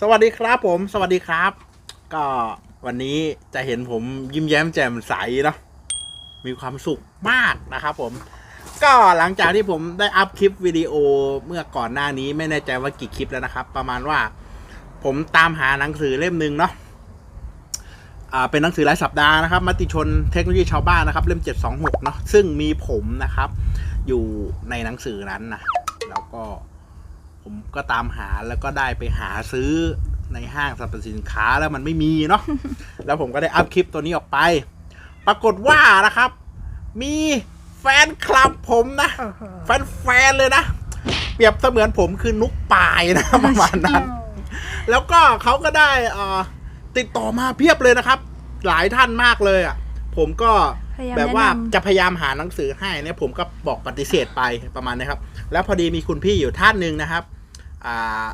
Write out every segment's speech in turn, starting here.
สวัสดีครับผม สวัสดีครับ ก็วันนี้จะเห็นผมยิ้มแย้มแจ่มใสเนาะมีความสุขมากนะครับผม ก็หลังจากที่ผมได้อัพคลิปวิดีโอเมื่อก่อนหน้านี้ไม่แน่ใจว่ากี่คลิปแล้วนะครับ ประมาณว่าผมตามหาหนังสือเล่มหนึ่งเนาะอ่าเป็นหนังสือรายสัปดาห์นะครับมติชนเทคโนโลยีชาวบ้านนะครับ เล่ม 726เนาะซึ่งมีผมนะครับ อยู่ในหนังสือนั้นนะแล้วก็ ผมก็ตามหาแล้วก็ได้ไปหาซื้อในห้างสรรพสินค้าแล้วมันไม่มีเนาะแล้วผมก็ได้อัพคลิปตัวนี้ออกไป ปรากฏว่านะครับ มีแฟนคลับผมนะ แฟนแฟนๆเลยนะ เปรียบเสมือนผมคือนุกปายนะประมาณนั้น แล้วก็เขาก็ได้เอ่อติดต่อมาเพียบเลยนะครับ หลายท่านมากเลยอะ ผมก็พยายามแบบว่าแนะนำจะพยายามหาหนังสือให้เนี่ยผมก็บอกปฏิเสธไปประมาณนี้ครับ แล้วพอดีมีคุณพี่อยู่ท่านหนึ่งนะครับ อ่า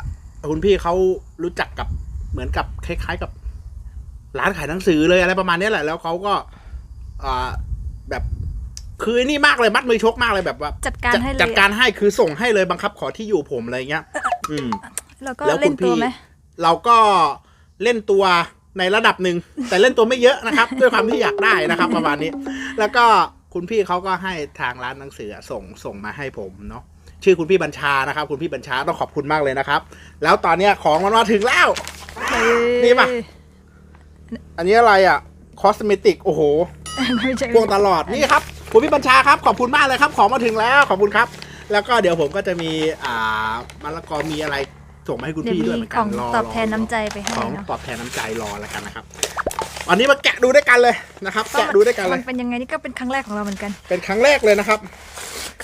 คุณพี่เขารู้จักกับเหมือนกับคล้ายๆกับ ร้านขายหนังสือเลยอะไรประมาณนี้แหละ แล้วเขาก็อ่าแบบคือไอ้นี่มากเลยมัดมือชกมากเลยแบบว่าจัดการให้เลยจัดการให้คือส่งให้เลยบังคับขอที่อยู่ผมอะไรเงี้ย อืมแล้วก็แล้วเล่คุนณตัวพี่ไหมเราก็เล่นตัวในระดับหนึ่งแต่เล่นตัวไม่เยอะนะครับ ด้วยความที่อยากได้นะครับ ประมาณนี้ แล้วก็คุณพี่เขาก็ให้ทางร้านหนังสือส่งส่งมาให้ผมเนาะ ชื่อคุณพี่บัญชานะครับ คุณพี่บัญชาต้องขอบคุณมากเลยนะครับ แล้วตอนเนี้ยของมันมาถึงแล้วนี่ปะอันนี้อะไรอะคอสเมติกโอ้โห ไม่ใช่พ่วงตลอดนี่ครับคุณพี่บัญชาครับ ขอบคุณมากเลยครับ ของมาถึงแล้วขอบคุณครับ แล้วก็เดี๋ยวผมก็จะมีอ่ามะละกอมีอะไรส่งมาให้คุณเดี๋ยวพี่ด้วยมีเหมือนขกัอนงรอตอบแทนรน้ำใจไปให้ของเนาะตอบแทนน้ำใจรอแล้วกันนะครับวันนี้มาแกะดูด้วยกันเลยนะครับ แกะดูด้วยกันเลมัย นเป็นยังไงนี่ก็เป็นครั้งแรกของเราเหมือนกัน เป็นครั้งแรกเลยนะครับ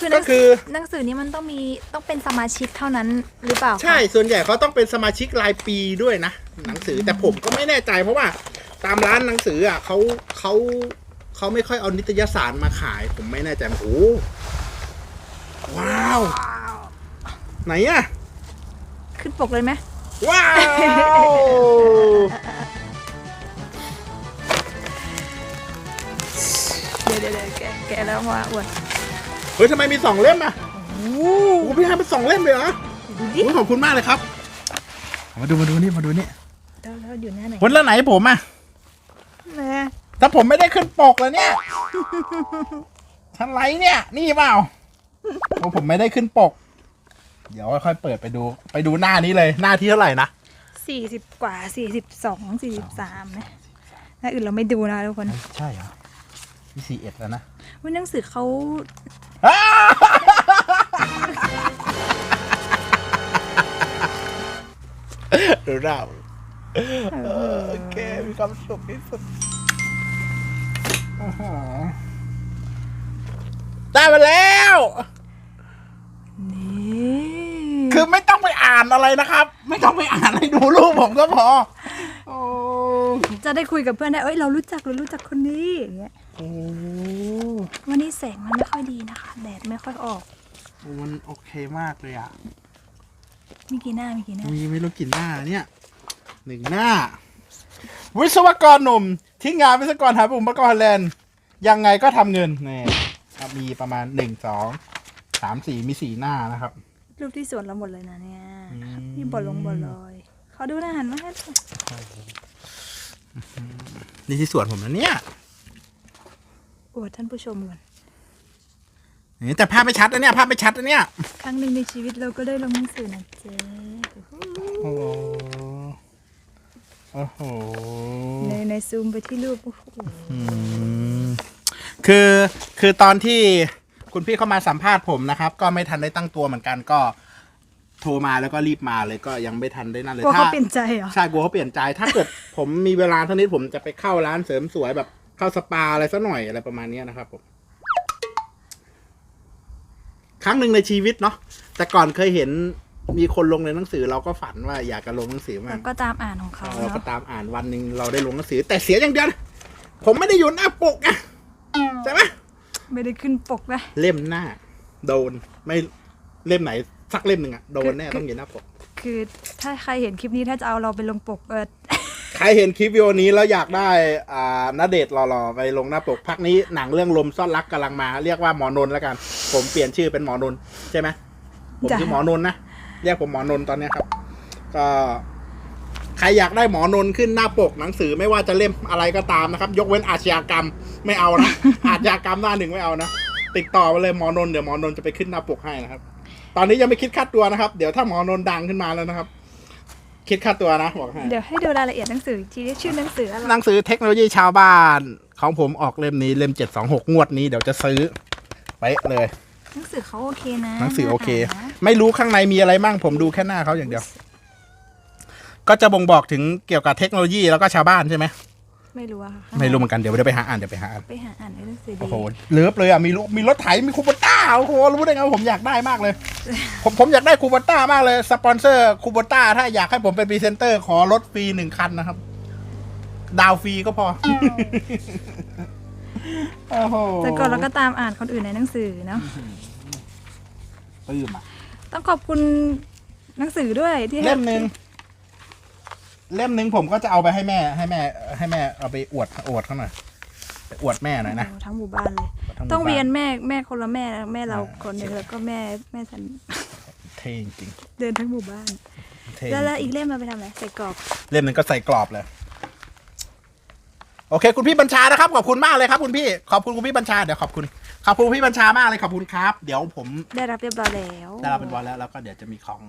คือหนัก็งคือ หนังสือนี้มันต้องมีต้องเป็นสมาชิกเท่านั้นหรือเปล่าคะใช่ส่วนใหญ่เขาต้องเป็นสมาชิกรายปีด้วยนะ หนังสือแต่ผมก็ไม่แน่ใจเพราะว่าตามร้านหนังสืออะเขาเขาเขาไม่ค่อยเอานิตยสารมาขาย ผมไม่แน่ใจโอ้โหว้าว ไหนอะ ขึ้นปกเลยไหมว้าว เดี๋ยวเดี๋ยวเดี๋ยวแกะแกะแล้วมาอวด เฮ้ยทำไมมีสองเล่มอะโอ้โอ้โหพี่ให้เป็นสองเล่มเลยเหรอดูดิโอ้ยขอบคุณมากเลยครับมาดูมาดูนี่มาดูนี่แล้วแล้วอยู่หน้าไหนวันละไหนผมอะแม่ถ้าผมไม่ได้ขึ้นปกเลยเนี่ยทันไรเนี่ย นี่เปล่าโอ้ผมไม่ได้ขึ้นปก เดี๋ยวค่อยๆเปิดไปดู ไปดูหน้านี้เลยหน้าที่เท่าไหร่นะสี่สิบกว่าสี่สิบสองสี่สิบสามนะหน้าอื่นเราไม่ดูนะทุกคน ใช่เหรอที่สี่เอ็ดแล้วนะ ว่าหนังสือเขาอ้า ดูหน้าโอเค มีความสุขที่สุดโอ้โหได้มาแล้ว นี่คือไม่ต้องไปอ่านอะไรนะครับ ไม่ต้องไปอ่านให้ดูรูปผมก็พอโอ้ จะได้คุยกับเพื่อนได้เอ้ยเรารู้จักเรารู้จักคนนี้อย่างเงี้ยโหวันนี้แสงมันไม่ค่อยดีนะคะ แดดไม่ค่อยออก มันโอเคมากเลยอะ มีกี่หน้ามีกี่หน้า มีไม่รู้กี่หน้าเนี่ยหนึ่งหน้า วิศวกรหนุ่มที่งานวิศวกรหาอุปกรณ์แลนด์ยังไงก็ทำเงินนี่ครับมีประมาณหนึ่งสองสามสี่มีสี่หน้านะครับ รูปที่สวนเราหมดเลยนะเนี่ยอืมมีบทลงบทลอยเขาดูนะหันมาให้ นี่ที่สวนผมนะเนี่ยอวดท่านผู้ชมก่อนนี่แต่ภาพไม่ชัดนะเนี่ยภาพไม่ชัดนะเนี่ยครั้งหนึ่งในชีวิตเราก็ได้ลงหนังสือนะเจ๊โอ้โหโอ้โหในในซูมไปที่รูปโอ้โหอืมคือคือตอนที่คุณพี่เข้ามาสัมภาษณ์ผมนะครับ ก็ไม่ทันได้ตั้งตัวเหมือนกันก็ โทรมาแล้วก็รีบมาเลยก็ยังไม่ทันได้นั่นเลยกลัวเขาถ้าเปลี่ยนใจเหรอ ใช่กลัวเขาเปลี่ยนใจ ถ้าเกิด ผมมีเวลาเท่านี้ผมจะไปเข้าร้านเสริมสวยแบบเข้าสปาอะไรสักหน่อยอะไรประมาณเนี้ยนะครับผม ครั้งหนึ่งในชีวิตเนาะแต่ก่อนเคยเห็นมีคนลงในหนังสือเราก็ฝันว่าอยากจะลงหนังสือมาแล้วก็ตามอ่านของเขาเราก็เนาะตามอ่านวันหนึ่งเราได้ลงหนังสือ แต่เสียอย่างเดียวนะผมไม่ได้อยู่หน้าปกอะใช่ไหม ไม่ได้ขึ้นปกนะเล่มหน้า โดนไม่เล่มไหน สักเล่มหนึ่งอะโดนแน่คือต้องอยู่หน้าปกคือถ้าใครเห็นคลิปนี้ถ้าจะเอาเราไปลงปกเออใครเห็นคลิปวิดีโอนี้แล้วอยากได้อ่าณเดชน์หล่อๆไปลงหน้าปกพักนี้หนังเรื่องลมซ่อนรักกำลังมา เรียกว่าหมอนนท์แล้วกัน ผมเปลี่ยนชื่อเป็นหมอนนท์ใช่ไหมผมจ้ะชื่อหมอนนท์นะเรียกผมหมอนนท์ตอนเนี้ยครับ ก็ใครอยากได้หมอนนท์ขึ้นหน้าปกหนังสือไม่ว่าจะเล่มอะไรก็ตามนะครับ ยกเว้นอาชญากรรมไม่เอานะอาชญากรรมหน้าหนึ่งไม่เอานะติดต่อมาเลยหมอนนท์เดี๋ยวหมอนนท์จะไปขึ้นหน้าปกให้นะครับ ตอนนี้ยังไม่คิดค่าตัวนะครับ เดี๋ยวถ้าหมอนนท์ดังขึ้นมาแล้วนะครับ คิดค่าตัวนะบอกให้เดี๋ยวให้ดูรายละเอียดหนังสืออีกทีชื่อหนังสืออะไรหนังสือเทคโนโลยีชาวบ้าน ของผมออกเล่มนี้เล่มเจ็ดสองหกงวดนี้เดี๋ยวจะซื้อไปะเลย หนังสือเขาโอเคนะหนังสือโอเคน่าานนะไม่รู้ข้างในมีอะไรมั่งผมดูแค่หน้าเขาอย่างเดียว ก็จะบ่งบอกถึงเกี่ยวกับเทคโนโลยีแล้วก็ชาวบ้านใช่ไหม ไม่รู้อะค่ะไม่รู้เหมือนกันเดี๋ยวเดี๋ยวไปหาอ่านเดี๋ยวไปหาอ่านไปหาอ่านในหนังสือดีโอ้โหเลิฟเลยอะมีลูกมีรถไถมีคูปต้าโอ้โหรู้ได้ไงว่าผมอยากได้มากเลย ผมผมอยากได้คูปต้ามากเลยสปอนเซอร์คูปต้าถ้าอยากให้ผมเป็นพรีเซนเตอร์ขอรถฟรีหนึ่งคันนะครับ ดาวฟรีก็พอโอ้โหแต่ก่อนเราก็ตามอ่านคนอื่นในหนังสือเนาะปลื้มอะต้องขอบคุณหนังสือด้วยที่เล่มหนึ่ง เล่มหนึ่งผมก็จะเอาไปให้แม่ให้แม่ ให้แม่เอาไปอวดอวดเขาหน่อยไปอวดแม่หน่อยนะโอ้ทั้งหมู่บ้านเลย ทั้หมู่ต้องเวียนบ้า แม่แม่คนละแม่นะแม่เราอ่าคนหนึ่งแล้วก็แม่แม่ฉันเท่จริงเดินทั้งหมู่บ้านเท่แล้วแล้วอีกเล่มเราไปทำอะไรใส่กรอบ เล่มหนึ่งก็ใส่กรอบเลย โอเค คุณพี่บัญชานะครับ ขอบคุณมากเลยครับคุณพี่ ขอบคุณคุณพี่บัญชาเดี๋ยวขอบคุณขอบคุณพี่บัญชามากเลยขอบคุณครับ เดี๋ยวผมได้รับเรียบร้อยแล้ว ได้รับเป็นบอลแล้วแล้วก็เดี๋ยวจะมีของ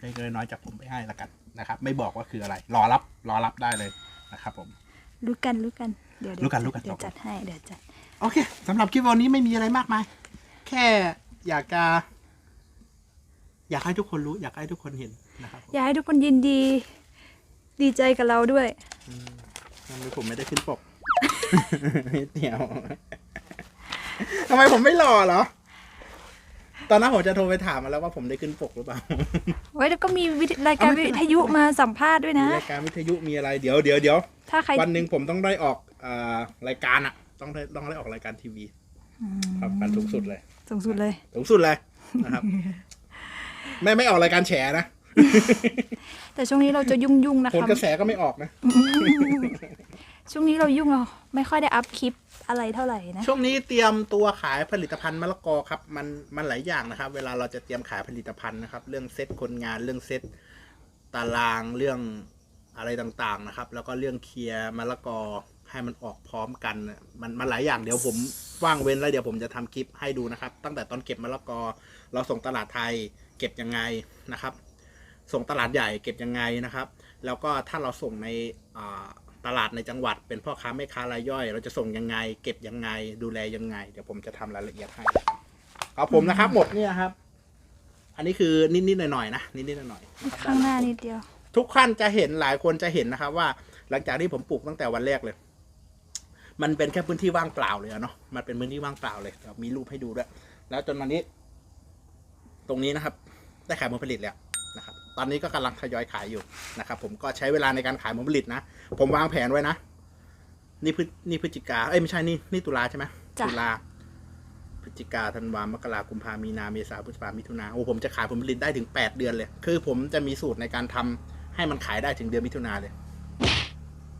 เล็กๆน้อยๆจากผมไปให้ละกัน นะครับ ไม่บอกว่าคืออะไร รอรับรอรับได้เลยนะครับผมรู้กันรู้กันเดี๋ยวเดี๋ยวรู้กันรู้กันเดี๋ยวจัดให้เดี๋ยวจัดโอเคสำหรับคลิปวันนี้ไม่มีอะไรมากมาย แค่อยากจะ อยากให้ทุกคนรู้ อยากให้ทุกคนเห็นนะครับผมอยากให้ทุกคนยินดี ดีใจกับเราด้วยทำไมผมไม่ได้ขึ้นปกเดี๋ยวทำไมผมไม่หล่อเหรอ ตอนนั้นผมจะโทรไปถามมาแล้วว่าผมได้ขึ้นปกหรือเปล่า ไว้แล้วก็มีวิทรายการเอาไม่วิเป็นไรทยุมาสัมภาษณ์ด้วยนะมีรายการวิทยุมีอะไรเดี๋ยวเดี๋ยวเดี๋ยวถ้าใครวันหนึ่งผมต้องได้ออกเอ่อรายการอะต้องได้ต้องได้ออกรายการทีวีครับการสูงสุดเลย สูงสุดเลย สูงสุดเลยนะครับ ไม่ไม่ออกรายการแฉนะแต่ช่วงนี้เราจะยุ่งยุ่งๆนะผลคะ กระแสก็ไม่ออกนะ ช่วงนี้เรายุ่งเราไม่ค่อยได้อัพคลิปอะไรเท่าไหร่นะ ช่วงนี้เตรียมตัวขายผลิตภัณฑ์มะละกอครับ มันมันหลายอย่างนะครับ เวลาเราจะเตรียมขายผลิตภัณฑ์นะครับ เรื่องเซตคนงานเรื่องเซตตารางเรื่องอะไรต่างๆนะครับ แล้วก็เรื่องเคลียร์มะละกอให้มันออกพร้อมกัน มันมันหลายอย่างเดี๋ยวผมว่างเว้นแล้วเดี๋ยวผมจะทำคลิปให้ดูนะครับ ตั้งแต่ตอนเก็บมะละกอ เราส่งตลาดไทยเก็บยังไงนะครับ ส่งตลาดใหญ่เก็บยังไงนะครับ แล้วก็ถ้าเราส่งในอ่า ตลาดในจังหวัด เป็นพ่อค้าแม่ค้ารายย่อย เราจะส่งยังไง เก็บยังไง ดูแลยังไง เดี๋ยวผมจะทำรายละเอียดให้นะครับเอาผมนะครับ หมดเนี่ยครับ อันนี้คือนิดๆหน่อยๆนะนิดๆหน่อยๆนะครับข้างหน้านิดเดียว ทุกท่านจะเห็นหลายคนจะเห็นนะครับ ว่า หลังจากที่ผมปลูกตั้งแต่วันแรกเลย มันเป็นแค่พื้นที่ว่างเปล่าเลยอะเนาะมันเป็นพื้นที่ว่างเปล่าเลยเดี๋ยวมีรูปให้ดูด้วยแล้วจนวันนี้ ตรงนี้นะครับ ได้ขายผลผลิตแล้วนะครับ ตอนนี้ก็กำลังทยอยขายอยู่นะครับผมก็ใช้เวลาในการขายผลผลิตนะ ผมวางแผนไว้นะ นี่พฤนี่พฤศจิกาเอ้ยไม่ใช่นี่นี่ตุลาใช่ไหมจ้ะตุลาพฤศจิกาธันวามกรากุมภามีนาเมษาพฤษภามิถุนาโอ้ผมจะขายผลผลิตได้ถึงแปดเดือนเลย คือผมจะมีสูตรในการทำให้มันขายได้ถึงเดือนมิถุนาเลย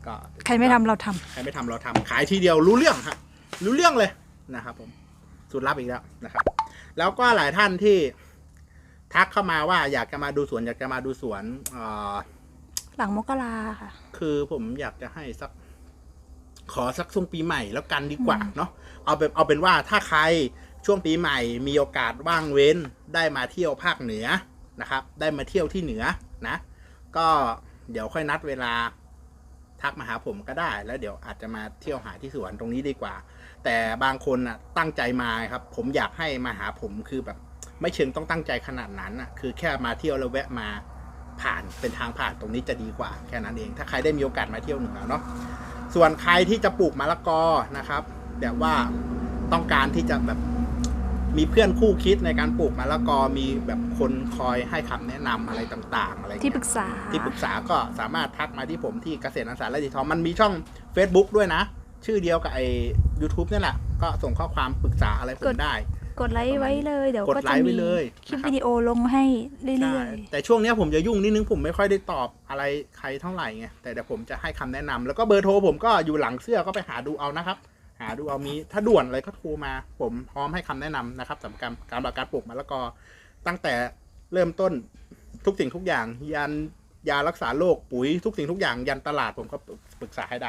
ก็ใครไม่ทำเราทำใครไม่ทำเราทำขายทีเดียวรู้เรื่องฮะรู้เรื่องเลยนะครับผมสูตรลับอีกแล้วนะครับ แล้วก็หลายท่านที่ ทักเข้ามาว่าอยากจะมาดูสวน อยากจะมาดูสวนเอ่อหลังมกราค่ะ คือผมอยากจะให้สัก ขอสักช่วงปีใหม่แล้วกันดีกว่า เนาะเอาเป็นเอาเป็นว่าถ้าใครช่วงปีใหม่มีโอกาสว่างเว้นได้มาเที่ยวภาคเหนือนะครับ ได้มาเที่ยวที่เหนือนะ ก็เดี๋ยวค่อยนัดเวลาทักมาหาผมก็ได้ แล้วเดี๋ยวอาจจะมาเที่ยวหาที่สวนตรงนี้ดีกว่า แต่บางคนน่ะตั้งใจมาครับ ผมอยากให้มาหาผมคือแบบ ไม่เชิงต้องตั้งใจขนาดนั้นน่ะคือแค่มาเที่ยวแล้วแวะมาผ่านเป็นทางผ่านตรงนี้จะดีกว่าแค่นั้นเอง ถ้าใครได้มีโอกาสมาเที่ยวเหนือเนาะส่วนใครที่จะปลูกมะละกอนะครับแบบว่าต้องการที่จะแบบมีเพื่อนคู่คิดในการปลูกมะละกอมีแบบคนคอยให้คำแนะนำอะไรต่างๆ อะไรอย่างที่เงี้ยปรึกษาที่ปรึกษาก็สามารถทักมาที่ผมที่เกษตรอาสาและดีทองมันมีช่อง Facebook ด้วยนะ ชื่อเดียวกับไอ้ YouTube นี่แหละ ก็ส่งข้อความปรึกษาอะไรผกมดได้ กดไลค์ไว้เลย เดี๋ยวกดก็ไลจะค์ไว้มีเลยคลิปนะครับ วิดีโอลงให้เรื่ใช่อยแต่ช่วงเนี้ยผมจะยุ่งนิดนึงผมไม่ค่อยได้ตอบอะไรใครเท่าไหร่ไงแต่เดี๋ยวผมจะให้คำแนะนำแล้วก็เบอร์โทรผมก็อยู่หลังเสื้อก็ไปหาดูเอานะครับ หาดูเอามีถ้าด่วนอะไรก็โทรมา ผมพร้อมให้คำแนะนำนะครับสำหรับการการปลูกการปลูกมะละกอตั้งแต่เริ่มต้นทุกสิ่งทุกอย่าง ยันยารักษาโรคปุ๋ยทุกสิ่งทุกอย่างยันตลาดผมก็ปรึกษาให้ได้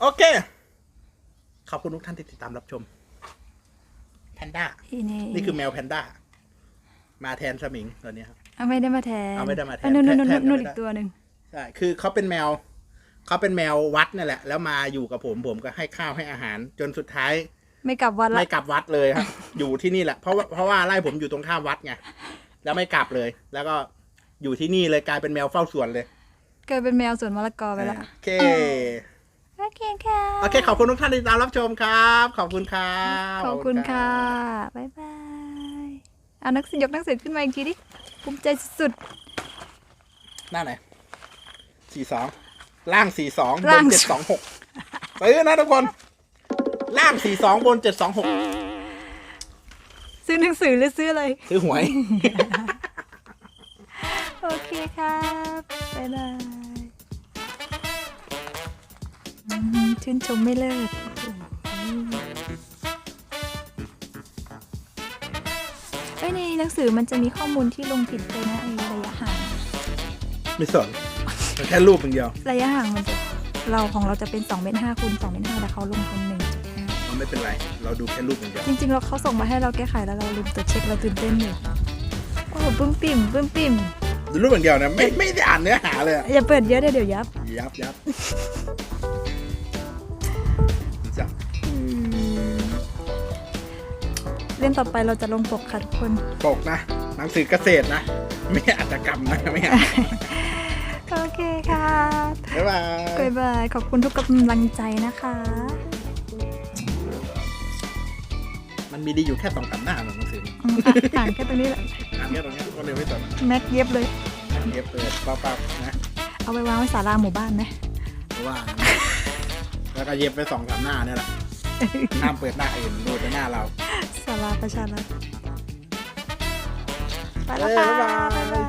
โอเค ขอบคุณทุกท่านที่ติดตามรับชม แพนด้าอีนี่นี่คือแมวแพนด้า มาแทนสมิงตัวเนี้ยครับ เอาไม่ได้มาแทนเอาไม่ได้มาแทนเออนู่นนู่นแทนู่นนนู่นไม่อีได้กตัวหนึ่งใช่ คือเขาเป็นแมว เขาเป็นแมววัดนั่นแหละ แล้วมาอยู่กับผม ผมก็ให้ข้าวให้อาหาร จนสุดท้าย ไม่กลับวันละไม่กลับวัดเลยครับ อยู่ที่นี่แหละ เพราะว่าเพราะว่าไล่ผมอยู่ตรงข้ามวัดไง แล้วไม่กลับเลย แล้วก็อยู่ที่นี่เลยกลายเป็นแมวเฝ้าสวนเลยเกิดเป็นแมวสวนมะละกอไปละ โอเค โอเคค่ะ โอเค ขอบคุณทุกท่านที่ติดตามรับชมครับ ขอบคุณครับขอบคุณค่ะรับบ๊ายบาย เอานักสือยกนักสือขึ้นมาอีกทีดิ ภูมิใจสุดหน้าไหนสี่สองล่างสี่สองบล่านงเจ็ดสองหกซื้อนะทุกคน ล่างสี่สองบนเจ็ดสองหกๆซื้อหนังสือหรือซื้ออะไร ซื้อหวย โอเคครับ บ๊ายบาย ชื่นชมไม่เลิกเอ้ยในหนังสือมันจะมีข้อมูลที่ลงผิดไปนะไอ้ระยะห่าง ไม่สนมันแค่รูปอย่างเดียว ระยะห่างมันจะเราของเราจะเป็น2เมตร5คูณ2เมตร5แต่เขาลงเป็น1.5มันไม่เป็นไร เราดูแค่รูปอย่างเดียว จริงๆเราเขาส่งมาให้เราแก้ไขแล้วเราลืมตัวจเช็คเราตื่นเต้นอยู่โอ้โหปึ้มปิ่มปึ้มปิ่มดูรูปอย่างเดียวนะไม่ไม่ได้อ่านเนื้อหาเลยอะอย่าเปิดเยอะเดี๋ยวเดี๋ยวยับ ยับยับ เล่มต่อไปเราจะลงปกค่ะทุกคน ปกนะหนังสือเกษตรนะ ไม่อาจกรรมนะไม่อ่านโอเคค่ะบ๊ายบายบ๊ายบายขอบคุณทุกกำลังใจนะคะ มันมีดีอยู่แค่สองสามหน้าหนังสืออืมอะอ่านแค่ตรงนี้แหละอ่านแค่ตรงนี้ก็เลยไม่สนแม็กเย็บเลยเก็บเปิดปั๊บๆนะเอาไปวางไว้ศาลาหมู่บ้านไหมเพราะว่าแล้วก็เย็บไปสองสามหน้าเนี่ยแหละห้ามเปิดหน้าอื่นดูแต่หน้าเราศาลาประชารัฐไปแล้วค่ะเอ้ยบ๊ายบายบ๊ายบาย